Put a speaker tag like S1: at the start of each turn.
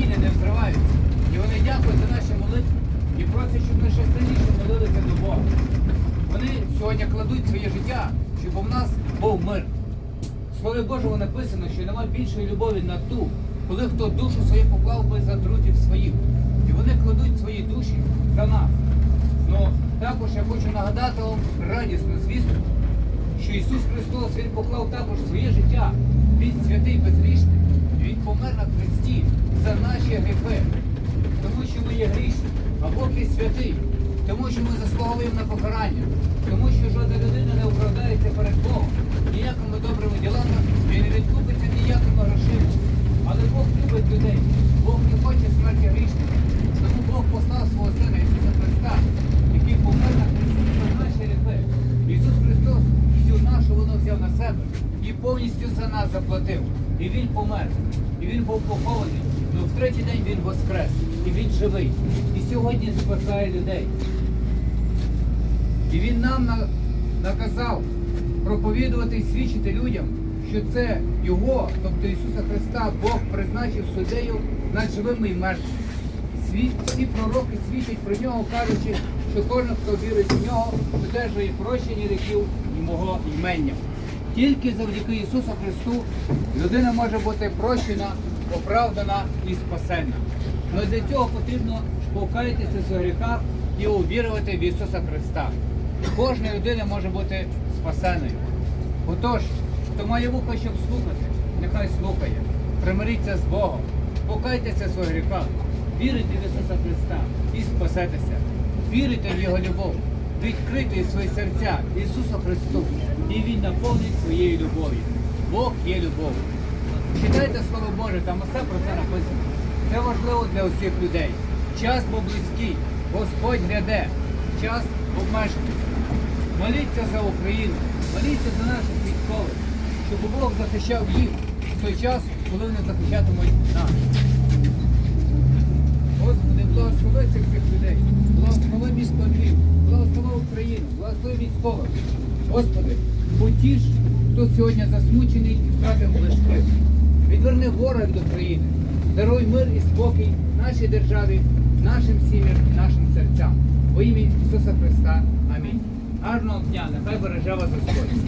S1: каміни не взриваються. І вони дякують за наші молитви і просять, щоб ми ще сильніше молилися до Бога. Вони сьогодні кладуть своє життя, щоб у нас був мир. В Слові Божому написано, що немає більшої любові на ту, коли хто душу свою поклав би за друзів своїх. І вони кладуть свої душі за нас. Но також я хочу нагадати вам радісну звістку, що Ісус Христос Він поклав також своє життя. Він святий безрічний. Він помер на хресті за наші гріхи. Тому що ми є грішні, а Бог є святий, тому що ми заслуговуємо на покарання, тому що жодна людина не оправдається перед Богом ніякими добрими ділами і не відкупиться ніякими грошима. Але Бог любить людей, Бог не хоче смерті грішника. Тому Бог послав свого Сина Ісуса Христа, який помер на хресті за наші гріхи. Ісус Христос всю нашу вину себе і повністю за нас заплатив. І Він помер, і Він був похований. Ну в третій день Він воскрес, і Він живий. І сьогодні спасає людей. І Він нам на- наказав проповідувати і свідчити людям, що це Його, тобто Ісуса Христа, Бог призначив суддею над живими і мертвими. Світ, всі пророки свідчать про нього, кажучи, що кожен, хто вірить в нього, одержує прощення гріхів і мого імення. Тільки завдяки Ісусу Христу людина може бути прощена, оправдана і спасена. Але для цього потрібно покаятися в своїх гріхах і увірувати в Ісуса Христа. Кожна людина може бути спасеною. Отож, хто має вухо, щоб слухати, нехай слухає. Примиріться з Богом, покайтеся в своїх гріхах, вірите в Ісуса Христа і спасетеся. Вірите в Його любов, відкрити свої серця Ісусу Христу, і Він наповнить своєю любов'ю. Бог є любов. Читайте Слово Боже, там усе про це написано. Це важливо для усіх людей. Час був близький, Господь гряде, час обмежений. Моліться за Україну, моліться за наших військових, щоб Бог захищав їх в той час, коли вони захищатимуть нас. Благослови військових. Господи, потіш, хто сьогодні засмучений і втратив близьких. Відверни ворог до країни, даруй мир і спокій нашій державі, нашим сім'ям і нашим серцям. Во ім'я Ісуса Христа. Амінь. Гарного дня, нехай береже вас Господь.